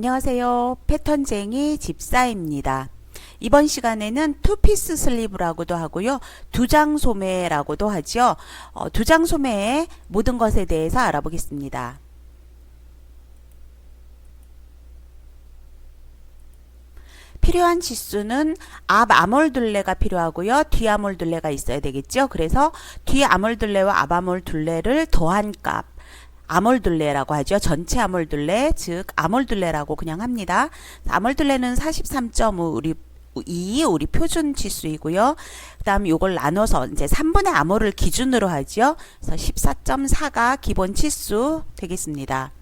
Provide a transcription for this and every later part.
안녕하세요. 패턴쟁이 집사입니다. 이번 시간에는 투피스 슬리브라고도 하고요. 두 장 소매라고도 하죠. 어, 두장 소매의 모든 것에 대해서 알아보겠습니다. 필요한 지수는 앞 암홀둘레가 필요하고요. 뒤 암홀둘레가 있어야 되겠죠. 그래서 뒤 암홀둘레와 앞 암홀둘레를 더한 값 암홀둘레라고 하죠. 전체 암홀둘레, 즉 암홀둘레라고 그냥 합니다. 암홀둘레는 43.5 우리 2 우리 표준 치수이고요. 그다음 요걸 나눠서 이제 3분의 암호를 기준으로 하죠. 그래서 14.4가 기본 치수 되겠습니다.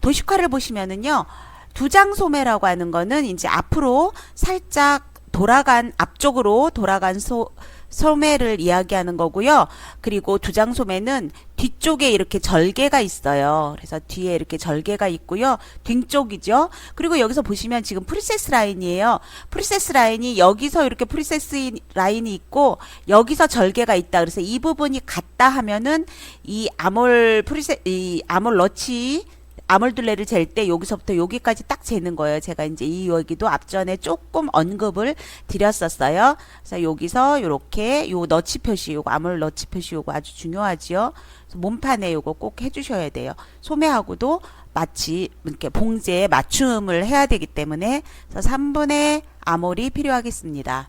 도식화를 보시면은요. 두 장 소매라고 하는 거는 이제 앞으로 살짝 돌아간 앞쪽으로 돌아간 소 소매를 이야기하는 거고요. 그리고 두장 소매는 뒤쪽에 이렇게 절개가 있어요. 그래서 뒤에 이렇게 절개가 있고요. 뒤쪽이죠. 그리고 여기서 보시면 지금 프리세스 라인이에요. 프리세스 라인이 여기서 이렇게 프리세스 라인이 있고 여기서 절개가 있다. 그래서 이 부분이 같다 하면은 이 아몰 프리세 이 아몰 러치 아몰둘레를 잴 때 여기서부터 여기까지 딱 재는 거예요. 제가 이제 이 여기도 앞전에 조금 언급을 드렸었어요. 그래서 여기서 이렇게 요 너치 표시, 요거 아몰 너치 표시 요거 아주 중요하지요. 몸판에 요거 꼭 해주셔야 돼요. 소매하고도 마치 이렇게 봉제에 맞춤을 해야 되기 때문에 그래서 3분의 아몰이 필요하겠습니다.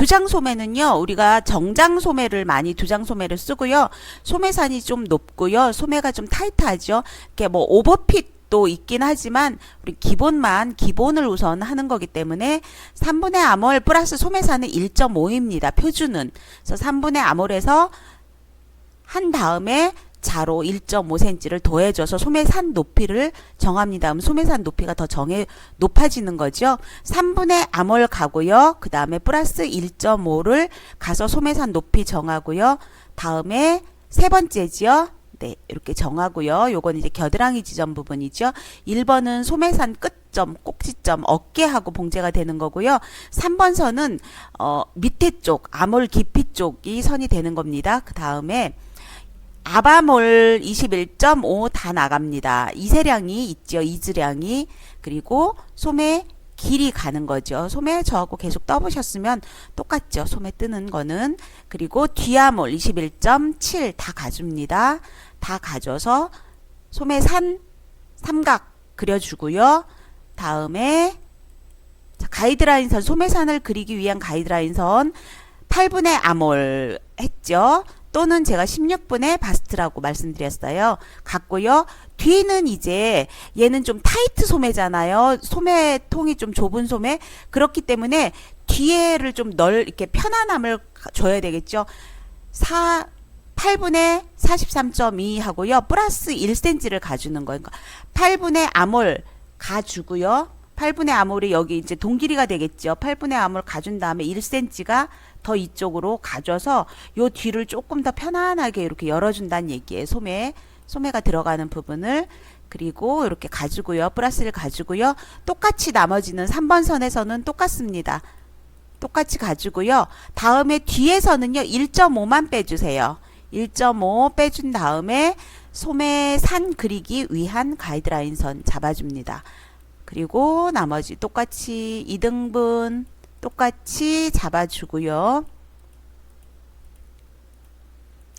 두장 소매는요, 우리가 정장 소매를 많이 두장 소매를 쓰고요. 소매산이 좀 높고요. 소매가 좀 타이트하죠. 이렇게 뭐 오버핏도 있긴 하지만 우리 기본만 기본을 우선 하는 거기 때문에 3분의 암홀 플러스 소매산은 1.5입니다. 표준은. 그래서 3분의 암홀에서 한 다음에 자로 1.5cm를 더해줘서 소매산 높이를 정합니다. 그럼 소매산 높이가 더 정해 높아지는 거죠. 3분의 암홀 가고요. 그 다음에 플러스 1.5를 가서 소매산 높이 정하고요. 다음에 세 번째지요. 네, 이렇게 정하고요. 요건 이제 겨드랑이 지점 부분이죠. 1번은 소매산 끝점, 꼭지점, 어깨하고 봉제가 되는 거고요. 3번 선은 어, 밑에 쪽, 암홀 깊이 쪽이 선이 되는 겁니다. 그 다음에 아바몰 21.5 다 나갑니다. 이세량이 있죠. 이즈량이. 그리고 소매 길이 가는 거죠. 소매 저하고 계속 떠보셨으면 똑같죠. 소매 뜨는 거는. 그리고 뒤아몰 21.7 다 가줍니다. 다 가져서 소매 산 삼각 그려주고요. 다음에 자, 가이드라인 선 소매산을 그리기 위한 가이드라인 선 8분의 아몰 했죠. 또는 제가 16분의 바스트라고 말씀드렸어요. 같고요. 뒤는 이제 얘는 좀 타이트 소매잖아요. 소매통이 좀 좁은 소매. 그렇기 때문에 뒤에를 좀 넓, 이렇게 편안함을 줘야 되겠죠. 4, 8분의 43.2 하고요. 플러스 1cm를 가주는 거예요. 8분의 암홀 가주고요. 8분의 암홀이 여기 이제 동길이가 되겠죠. 8분의 암홀 가준 다음에 1cm가 더 이쪽으로 가져서 요 뒤를 조금 더 편안하게 이렇게 열어준다는 얘기예요. 소매, 소매가 들어가는 부분을 그리고 이렇게 가지고요. 플러스를 가지고요. 똑같이 나머지는 3번 선에서는 똑같습니다. 똑같이 가지고요. 다음에 뒤에서는요. 1.5만 빼주세요. 1.5 빼준 다음에 소매 산 그리기 위한 가이드라인 선 잡아줍니다. 그리고 나머지 똑같이 2등분 똑같이 잡아주고요.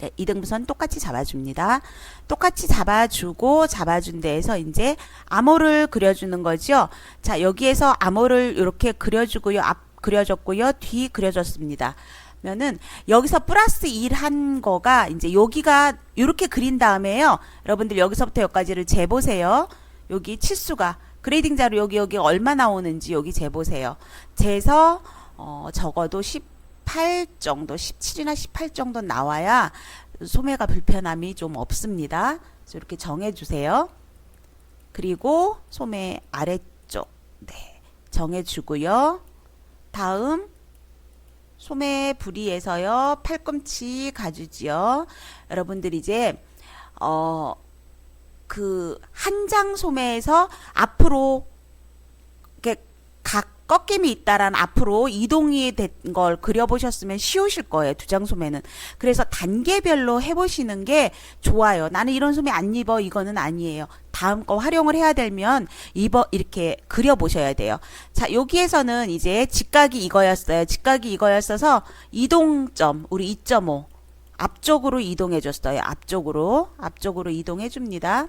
네, 2등분선 똑같이 잡아줍니다. 똑같이 잡아주고 잡아준 데에서 이제 암호를 그려주는 거죠. 자 여기에서 암호를 이렇게 그려주고요. 앞 그려줬고요. 뒤 그려줬습니다. 면은 여기서 플러스 1 한 거가 이제 여기가 이렇게 그린 다음에요. 여러분들 여기서부터 여기까지를 재보세요. 여기 치수가 그레이딩 자료 여기 여기 얼마 나오는지 여기 재보세요. 재서 어, 적어도 18 정도, 17이나 18 정도 나와야 소매가 불편함이 좀 없습니다. 그래서 이렇게 정해주세요. 그리고 소매 아래쪽 네, 정해주고요. 다음 소매 부리에서요 팔꿈치 가주지요. 여러분들 이제 어 그 한 장 소매에서 앞으로 이렇게 각 꺾임이 있다란 앞으로 이동이 된 걸 그려보셨으면 쉬우실 거예요. 두 장 소매는. 그래서 단계별로 해보시는 게 좋아요. 나는 이런 소매 안 입어. 이거는 아니에요. 다음 거 활용을 해야 되면 입어 이렇게 그려보셔야 돼요. 자 여기에서는 이제 직각이 이거였어요. 직각이 이거였어서 이동점 우리 2.5 앞쪽으로 이동해 줬어요. 앞쪽으로 앞쪽으로 이동해 줍니다.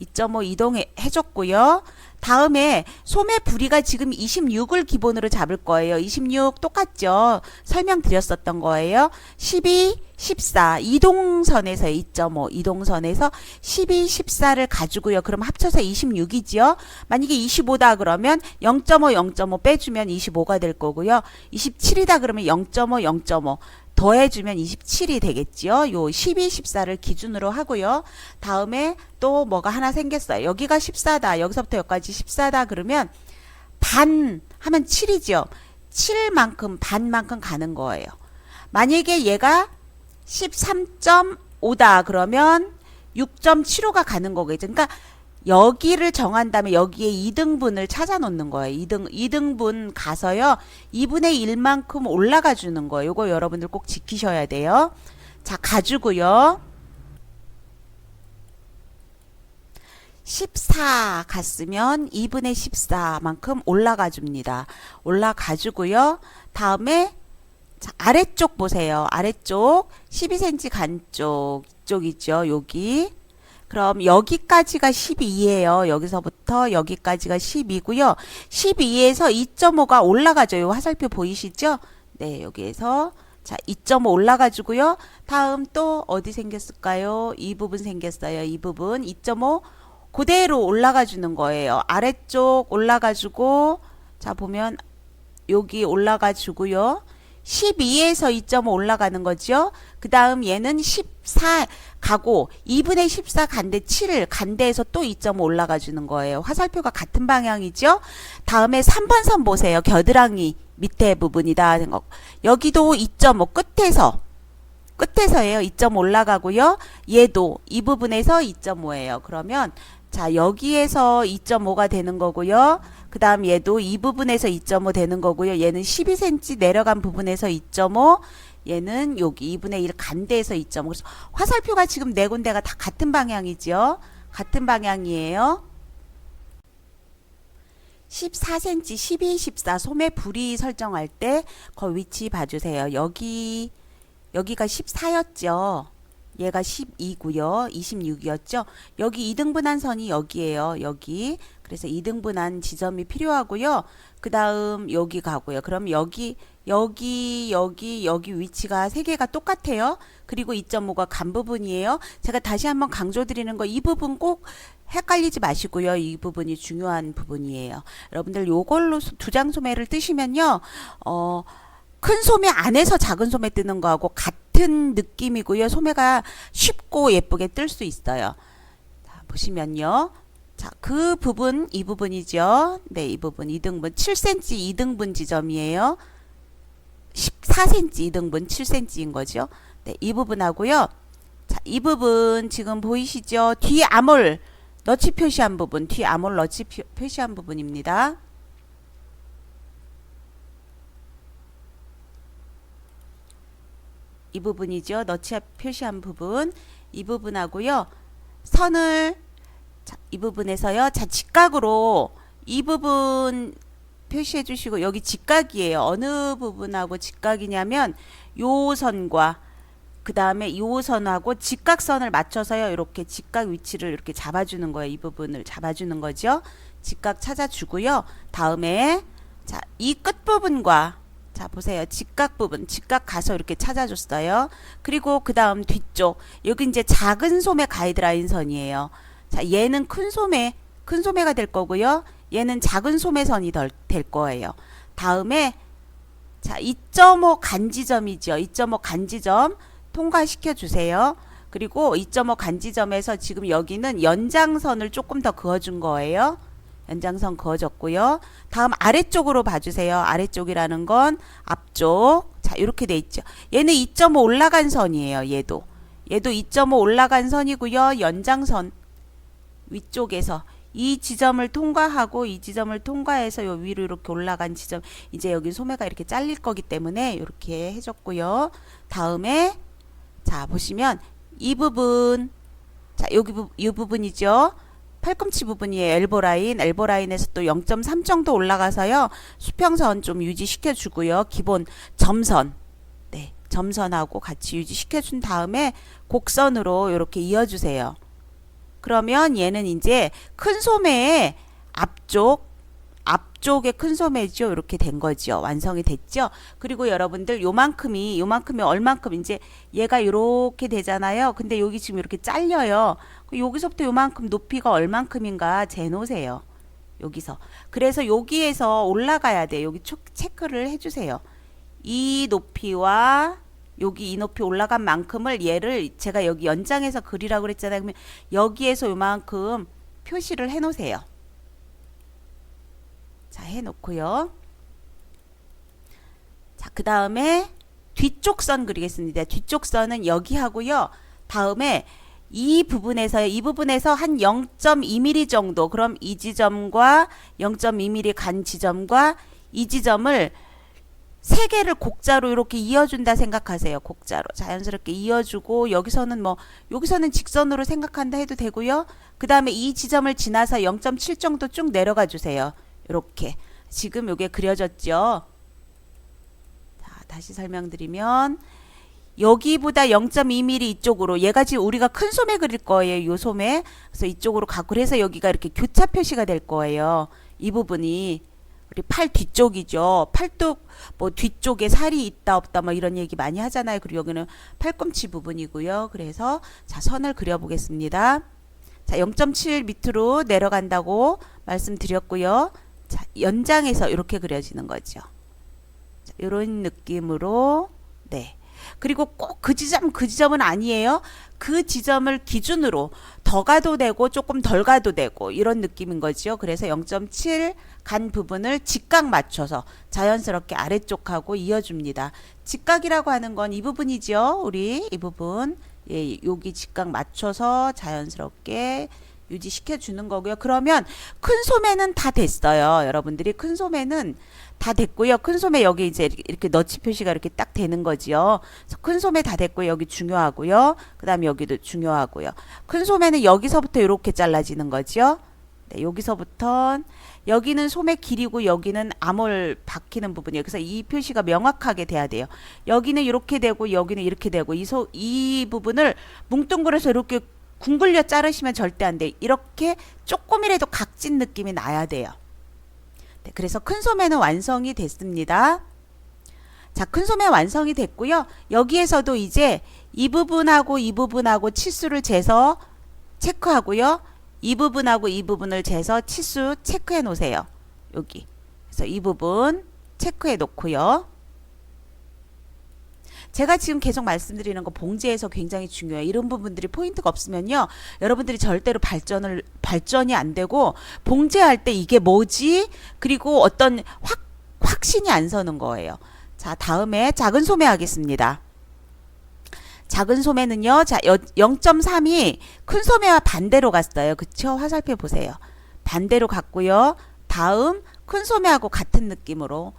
2.5 이동해 줬고요. 다음에 소매 부리가 지금 26을 기본으로 잡을 거예요. 26 똑같죠? 설명드렸었던 거예요. 12, 14 이동선에서 2.5 이동선에서 12, 14를 가지고요. 그럼 합쳐서 26이지요. 만약에 25다 그러면 0.5, 0.5 빼주면 25가 될 거고요. 27이다 그러면 0.5, 0.5 더해주면 27이 되겠지요. 요 12, 14를 기준으로 하고요. 다음에 또 뭐가 하나 생겼어요. 여기가 14다. 여기서부터 여기까지 14다 그러면 반 하면 7이죠. 7만큼 반만큼 가는 거예요. 만약에 얘가 13.5다 그러면 6.75가 가는 거겠죠. 그러니까 여기를 정한 다음에 여기에 2등분을 찾아 놓는 거예요. 2등 2등분 가서요. 2분의 1만큼 올라가 주는 거예요. 요거 여러분들 꼭 지키셔야 돼요. 자, 가지고요. 14 갔으면 2분의 14만큼 올라가 줍니다. 올라가 주고요. 다음에 자, 아래쪽 보세요. 아래쪽 12cm 간 쪽, 이쪽이죠. 여기. 그럼 여기까지가 12예요. 여기서부터 여기까지가 12고요. 12에서 2.5가 올라가죠. 요 화살표 보이시죠? 네, 여기에서 자, 2.5 올라가지고요. 다음 또 어디 생겼을까요? 이 부분 생겼어요. 이 부분 2.5 그대로 올라가 주는 거예요. 아래쪽 올라가 주고 자, 보면 여기 올라가 주고요. 12에서 2.5 올라가는 거죠. 그 다음 얘는 14 가고 2분의 14 간데 7을 간데에서 또 2.5 올라가 주는 거예요. 화살표가 같은 방향이죠. 다음에 3번 선 보세요. 겨드랑이 밑에 부분이다. 여기도 2.5 끝에서 끝에서예요. 2.5 올라가고요. 얘도 이 부분에서 2.5예요. 그러면 자 여기에서 2.5가 되는 거고요. 그 다음 얘도 이 부분에서 2.5 되는 거고요. 얘는 12cm 내려간 부분에서 2.5 얘는 여기 2분의 1 간대에서 2.5 그래서 화살표가 지금 네 군데가 다 같은 방향이죠. 같은 방향이에요. 14cm, 12, 14 소매 부리 설정할 때 그 위치 봐주세요. 여기 여기가 14였죠. 얘가 12고요. 26이었죠. 여기 2등분한 선이 여기에요. 여기. 그래서 2등분한 지점이 필요하고요. 그 다음 여기 가고요. 그럼 여기 여기 여기 여기 위치가 세 개가 똑같아요. 그리고 2.5가 간 부분이에요. 제가 다시 한번 강조드리는 거 이 부분 꼭 헷갈리지 마시고요. 이 부분이 중요한 부분이에요. 여러분들 요걸로 두 장 소매를 뜨시면요. 어, 큰 소매 안에서 작은 소매 뜨는 거하고 같 은 느낌이고요. 소매가 쉽고 예쁘게 뜰 수 있어요. 자, 보시면요. 자, 그 부분, 이 부분이죠. 네, 이 부분 2등분 7cm 2등분 지점이에요. 14cm 2등분 7cm인 거죠. 네, 이 부분하고요. 자, 이 부분 지금 보이시죠? 뒤 암홀 너치 표시한 부분, 뒤 암홀 너치 표, 표시한 부분입니다. 이 부분이죠. 너치 표시한 부분. 이 부분하고요. 선을 자, 이 부분에서요. 자, 직각으로 이 부분 표시해 주시고 여기 직각이에요. 어느 부분하고 직각이냐면 요 선과 그 다음에 요 선하고 직각선을 맞춰서요. 이렇게 직각 위치를 이렇게 잡아주는 거예요. 이 부분을 잡아주는 거죠. 직각 찾아주고요. 다음에 자, 이 끝부분과 자, 보세요. 직각 부분, 직각 가서 이렇게 찾아줬어요. 그리고 그 다음 뒤쪽. 여기 이제 작은 소매 가이드라인 선이에요. 자, 얘는 큰 소매, 큰 소매가 될 거고요. 얘는 작은 소매 선이 덜, 될 거예요. 다음에 자, 2.5 간지점이죠. 2.5 간지점 통과시켜 주세요. 그리고 2.5 간지점에서 지금 여기는 연장선을 조금 더 그어준 거예요. 연장선 그어졌고요. 다음 아래쪽으로 봐주세요. 아래쪽이라는 건 앞쪽. 자, 이렇게 돼 있죠. 얘는 2.5 올라간 선이에요. 얘도. 얘도 2.5 올라간 선이고요. 연장선 위쪽에서 이 지점을 통과하고 이 지점을 통과해서 요 위로 이렇게 올라간 지점 이제 여기 소매가 이렇게 잘릴 거기 때문에 이렇게 해줬고요. 다음에 자 보시면 이 부분 자 여기 부, 이 부분이죠. 팔꿈치 부분이에요. 엘보 라인, 엘보 라인에서 또 0.3 정도 올라가서요. 수평선 좀 유지시켜 주고요. 기본 점선. 네. 점선하고 같이 유지시켜 준 다음에 곡선으로 이렇게 이어 주세요. 그러면 얘는 이제 큰 소매의 앞쪽 앞쪽에 큰 소매죠. 이렇게 된 거죠. 완성이 됐죠. 그리고 여러분들 요만큼이 요만큼이 얼만큼 이제 얘가 이렇게 되잖아요. 근데 여기 지금 이렇게 잘려요. 여기서부터 요만큼 높이가 얼만큼인가 재놓으세요. 여기서. 그래서 여기에서 올라가야 돼. 여기 초, 체크를 해 주세요. 이 높이와 여기 이 높이 올라간 만큼을 얘를 제가 여기 연장해서 그리라고 그랬잖아요. 그러면 여기에서 요만큼 표시를 해 놓으세요. 자, 해 놓고요. 자, 그 다음에 뒤쪽 선 그리겠습니다. 뒤쪽 선은 여기 하고요. 다음에 이 부분에서 이 부분에서 한 0.2mm 정도 그럼 이 지점과 0.2mm 간 지점과 이 지점을 세 개를 곡자로 이렇게 이어준다 생각하세요. 곡자로 자연스럽게 이어주고 여기서는 뭐 여기서는 직선으로 생각한다 해도 되고요. 그 다음에 이 지점을 지나서 0.7 정도 쭉 내려가 주세요. 이렇게 지금 요게 그려졌죠. 자, 다시 설명드리면 여기보다 0.2mm 이쪽으로 얘가 지금 우리가 큰 소매 그릴 거예요. 요 소매. 그래서 이쪽으로 가고 그래서 여기가 이렇게 교차 표시가 될 거예요. 이 부분이 우리 팔 뒤쪽이죠. 팔뚝 뭐 뒤쪽에 살이 있다 없다 뭐 이런 얘기 많이 하잖아요. 그리고 여기는 팔꿈치 부분이고요. 그래서 자 선을 그려 보겠습니다. 자 0.7 밑으로 내려간다고 말씀드렸고요. 자 연장해서 이렇게 그려지는 거죠. 자, 이런 느낌으로 네. 그리고 꼭 그 지점 그 지점은 아니에요. 그 지점을 기준으로 더 가도 되고 조금 덜 가도 되고 이런 느낌인 거죠. 그래서 0.7 간 부분을 직각 맞춰서 자연스럽게 아래쪽하고 이어줍니다. 직각이라고 하는 건 이 부분이죠. 우리 이 부분 예, 여기 직각 맞춰서 자연스럽게 유지시켜 주는 거고요. 그러면 큰 소매는 다 됐어요. 여러분들이 큰 소매는 다 됐고요. 큰 소매 여기 이제 이렇게 너치 표시가 이렇게 딱 되는 거지요. 큰 소매 다 됐고 여기 중요하고요. 그다음에 여기도 중요하고요. 큰 소매는 여기서부터 이렇게 잘라지는 거죠. 네, 여기서부터 여기는 소매 길이고 여기는 암홀 박히는 부분이에요. 그래서 이 표시가 명확하게 돼야 돼요. 여기는 이렇게 되고 여기는 이렇게 되고 이, 소, 이 부분을 뭉뚱그려서 이렇게 궁글려 자르시면 절대 안 돼. 이렇게 조금이라도 각진 느낌이 나야 돼요. 네, 그래서 큰 소매는 완성이 됐습니다. 자, 큰 소매 완성이 됐고요. 여기에서도 이제 이 부분하고 이 부분하고 치수를 재서 체크하고요. 이 부분하고 이 부분을 재서 치수 체크해 놓으세요. 여기. 그래서 이 부분 체크해 놓고요. 제가 지금 계속 말씀드리는 거 봉제에서 굉장히 중요해요. 이런 부분들이 포인트가 없으면요. 여러분들이 절대로 발전을 발전이 안 되고 봉제할 때 이게 뭐지? 그리고 어떤 확 확신이 안 서는 거예요. 자, 다음에 작은 소매 하겠습니다. 작은 소매는요. 자, 0.3이 큰 소매와 반대로 갔어요. 그쵸? 화살표 보세요. 반대로 갔고요. 다음 큰 소매하고 같은 느낌으로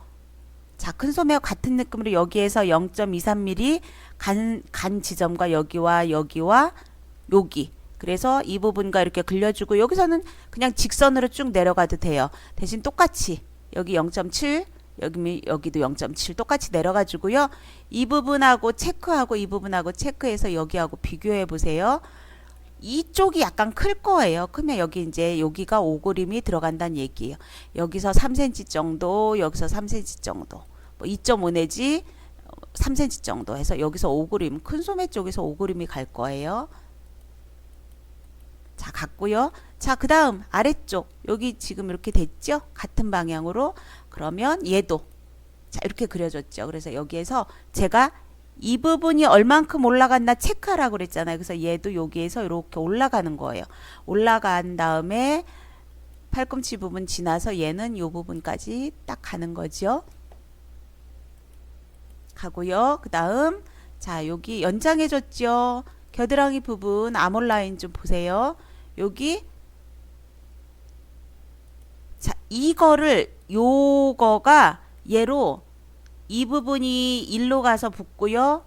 자, 큰 소매와 같은 느낌으로 여기에서 0.23mm 간, 간 지점과 여기와 여기와 여기. 그래서 이 부분과 이렇게 그려주고 여기서는 그냥 직선으로 쭉 내려가도 돼요. 대신 똑같이 여기 0.7 여기 여기도 0.7 똑같이 내려가 주고요. 이 부분하고 체크하고 이 부분하고 체크해서 여기하고 비교해 보세요. 이쪽이 약간 클 거예요. 크면 여기 이제 여기가 오그림이 들어간다는 얘기예요. 여기서 3cm 정도, 여기서 3cm 정도. 뭐 2.5 내지 3cm 정도 해서 여기서 오그림, 큰 소매 쪽에서 오그림이 갈 거예요. 자, 갔고요. 자, 그 다음 아래쪽. 여기 지금 이렇게 됐죠? 같은 방향으로. 그러면 얘도. 자, 이렇게 그려졌죠. 그래서 여기에서 제가 이 부분이 얼만큼 올라갔나 체크하라고 그랬잖아요. 그래서 얘도 여기에서 이렇게 올라가는 거예요. 올라간 다음에 팔꿈치 부분 지나서 얘는 이 부분까지 딱 가는 거죠. 가고요. 그 다음 자 여기 연장해줬죠. 겨드랑이 부분 아몰 라인 좀 보세요. 여기 이거를 요거가 얘로 이 부분이 일로 가서 붙고요.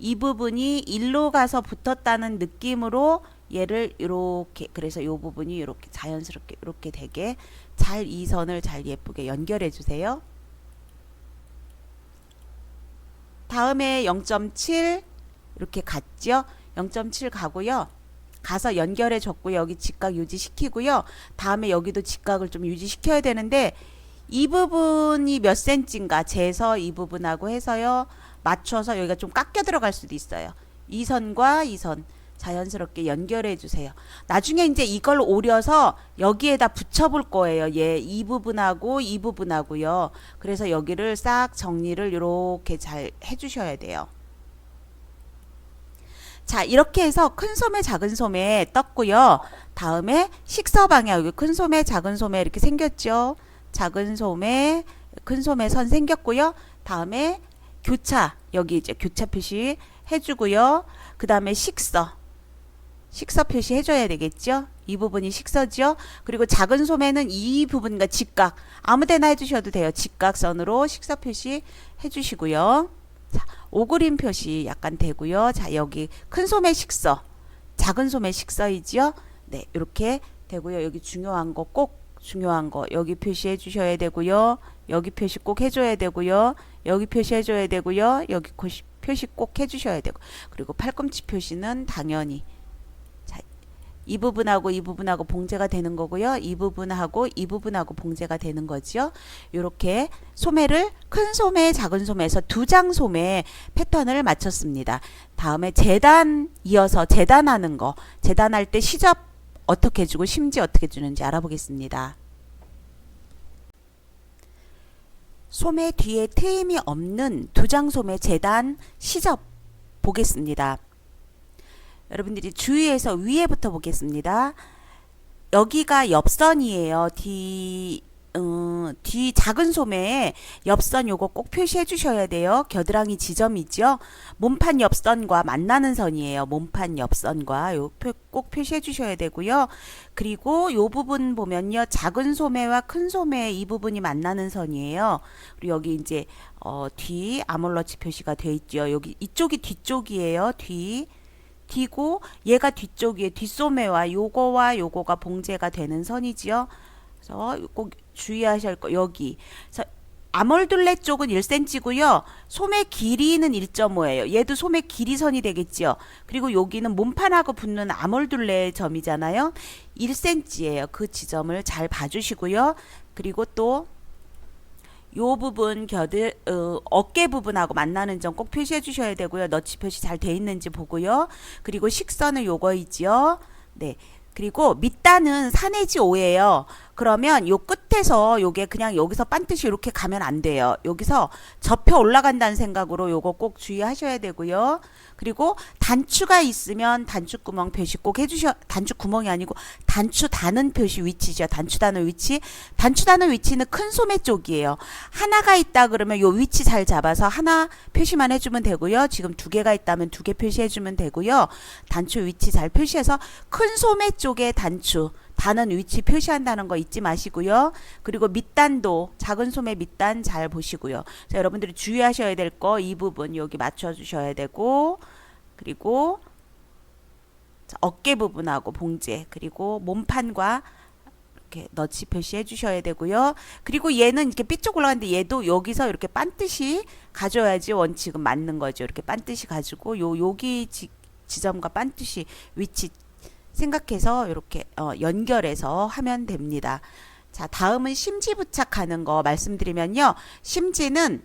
이 부분이 일로 가서 붙었다는 느낌으로 얘를 이렇게 그래서 요 부분이 이렇게 자연스럽게 이렇게 되게 잘 이 선을 잘 예쁘게 연결해 주세요. 다음에 0.7 이렇게 갔죠. 0.7 가고요. 가서 연결해 줬고요. 여기 직각 유지시키고요. 다음에 여기도 직각을 좀 유지시켜야 되는데 이 부분이 몇 센치인가 재서 이 부분하고 해서요. 맞춰서 여기가 좀 깎여 들어갈 수도 있어요. 이 선과 이 선 자연스럽게 연결해 주세요. 나중에 이제 이걸 오려서 여기에다 붙여 볼 거예요. 얘 이 부분하고 이 부분하고요. 그래서 여기를 싹 정리를 이렇게 잘 해 주셔야 돼요. 자, 이렇게 해서 큰 소매, 작은 소매 떴고요. 다음에 식서 방향, 여기 큰 소매, 작은 소매 이렇게 생겼죠. 작은 소매, 큰 소매 선 생겼고요. 다음에 교차, 여기 이제 교차 표시 해주고요. 그 다음에 식서, 식서 표시 해줘야 되겠죠. 이 부분이 식서죠. 그리고 작은 소매는 이 부분과 직각, 아무데나 해주셔도 돼요. 직각선으로 식서 표시 해주시고요. 자, 오그림 표시 약간 되고요. 자, 여기 큰 소매 식서, 작은 소매 식서이지요. 네, 이렇게 되고요. 여기 중요한 거 꼭 중요한 거 여기 표시해 주셔야 되고요. 여기 표시 꼭 해줘야 되고요. 여기 표시해 줘야 되고요. 여기 표시 꼭 해주셔야 되고 그리고 팔꿈치 표시는 당연히 자, 이 부분하고 이 부분하고 봉제가 되는 거고요. 이 부분하고 이 부분하고 봉제가 되는 거죠. 이렇게 소매를 큰 소매, 작은 소매에서 두 장 소매 패턴을 맞췄습니다. 다음에 재단 이어서 재단하는 거, 재단할 때 시접 어떻게 해주고 심지 어떻게 주는지 알아보겠습니다. 소매 뒤에 트임이 없는 두 장 소매 재단 시접 보겠습니다. 여러분들이 주의해서 위에부터 보겠습니다. 여기가 옆선이에요. 뒤, 어, 뒤 작은 소매에 옆선 요거 꼭 표시해 주셔야 돼요. 겨드랑이 지점이죠. 몸판 옆선과 만나는 선이에요. 몸판 옆선과 요 꼭 표시해 주셔야 되고요. 그리고 요 부분 보면요. 작은 소매와 큰 소매 이 부분이 만나는 선이에요. 그리고 여기 이제 어, 뒤 아몰러치 표시가 돼 있죠. 여기 이쪽이 뒤쪽이에요. 뒤. 뒤고 얘가 뒤쪽이에요. 뒷소매와 요거와 요거가 봉제가 되는 선이지요. 그래서 꼭 주의하실 거 여기. 아몰둘레 쪽은 1cm고요. 소매 길이는 1.5예요. 얘도 소매 길이선이 되겠죠. 그리고 여기는 몸판하고 붙는 아몰둘레 점이잖아요. 1cm예요. 그 지점을 잘 봐주시고요. 그리고 또 요 부분 겨드 어, 어깨 부분하고 만나는 점 꼭 표시해 주셔야 되고요. 너치 표시 잘 돼 있는지 보고요. 그리고 식선은 요거이지요. 네. 그리고 밑단은 4내지 5예요. 그러면 요 끝에서 요게 그냥 여기서 반듯이 이렇게 가면 안 돼요. 여기서 접혀 올라간다는 생각으로 요거 꼭 주의하셔야 되고요. 그리고 단추가 있으면 단추 구멍 표시 꼭 해주셔 단추 구멍이 아니고 단추 다는 표시 위치죠. 단추 다는 위치. 단추 다는 위치는 큰 소매 쪽이에요. 하나가 있다 그러면 요 위치 잘 잡아서 하나 표시만 해주면 되고요. 지금 두 개가 있다면 두 개 표시해주면 되고요. 단추 위치 잘 표시해서 큰 소매 쪽에 단추 다는 위치 표시한다는 거 잊지 마시고요. 그리고 밑단도 작은 소매 밑단 잘 보시고요. 자, 여러분들이 주의하셔야 될 거 이 부분 여기 맞춰 주셔야 되고 그리고 자, 어깨 부분하고 봉제 그리고 몸판과 이렇게 너치 표시해 주셔야 되고요. 그리고 얘는 이렇게 삐쪽 올라가는데 얘도 여기서 이렇게 반듯이 가져야지 원칙은 맞는 거죠. 이렇게 반듯이 가지고 요 여기 지, 지점과 반듯이 위치 생각해서 이렇게 어, 연결해서 하면 됩니다. 자, 다음은 심지 부착하는 거 말씀드리면요. 심지는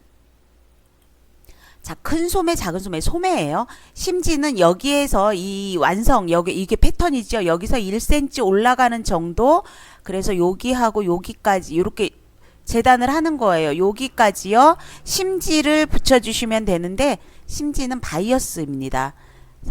자, 큰 소매, 작은 소매, 소매예요. 심지는 여기에서 이 완성, 여기 이게 패턴이죠. 여기서 1cm 올라가는 정도. 그래서 여기하고 여기까지 이렇게 재단을 하는 거예요. 여기까지요. 심지를 붙여 주시면 되는데 심지는 바이어스입니다.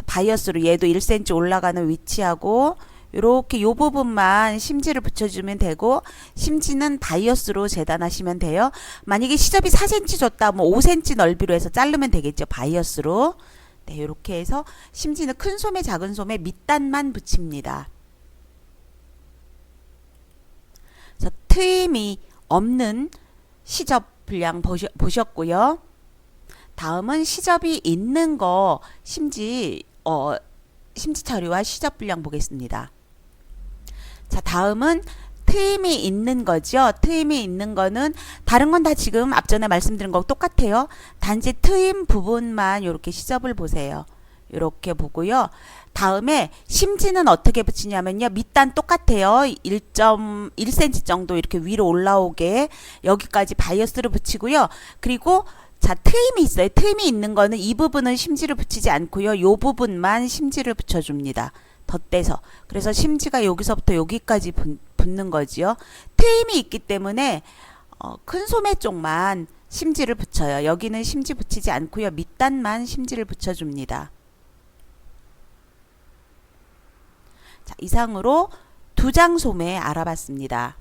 바이어스로 얘도 1cm 올라가는 위치하고 이렇게 요 부분만 심지를 붙여주면 되고 심지는 바이어스로 재단하시면 돼요. 만약에 시접이 4cm 줬다 뭐 5cm 넓이로 해서 자르면 되겠죠. 바이어스로. 네, 이렇게 해서 심지는 큰 소매 작은 소매 밑단만 붙입니다. 그래서 트임이 없는 시접 분량 보셨고요. 다음은 시접이 있는 거 심지 어 심지 처리와 시접 분량 보겠습니다. 자, 다음은 트임이 있는 거죠. 트임이 있는 거는 다른 건 다 지금 앞전에 말씀드린 거 똑같아요. 단지 트임 부분만 이렇게 시접을 보세요. 이렇게 보고요. 다음에 심지는 어떻게 붙이냐면요. 밑단 똑같아요. 1.1cm 정도 이렇게 위로 올라오게 여기까지 바이어스를 붙이고요. 그리고 자, 트임이 있어요. 트임이 있는 거는 이 부분은 심지를 붙이지 않고요. 요 부분만 심지를 붙여줍니다. 덧대서. 그래서 심지가 여기서부터 여기까지 붙, 붙는 거지요. 트임이 있기 때문에 어, 큰 소매 쪽만 심지를 붙여요. 여기는 심지 붙이지 않고요. 밑단만 심지를 붙여줍니다. 자, 이상으로 두 장 소매 알아봤습니다.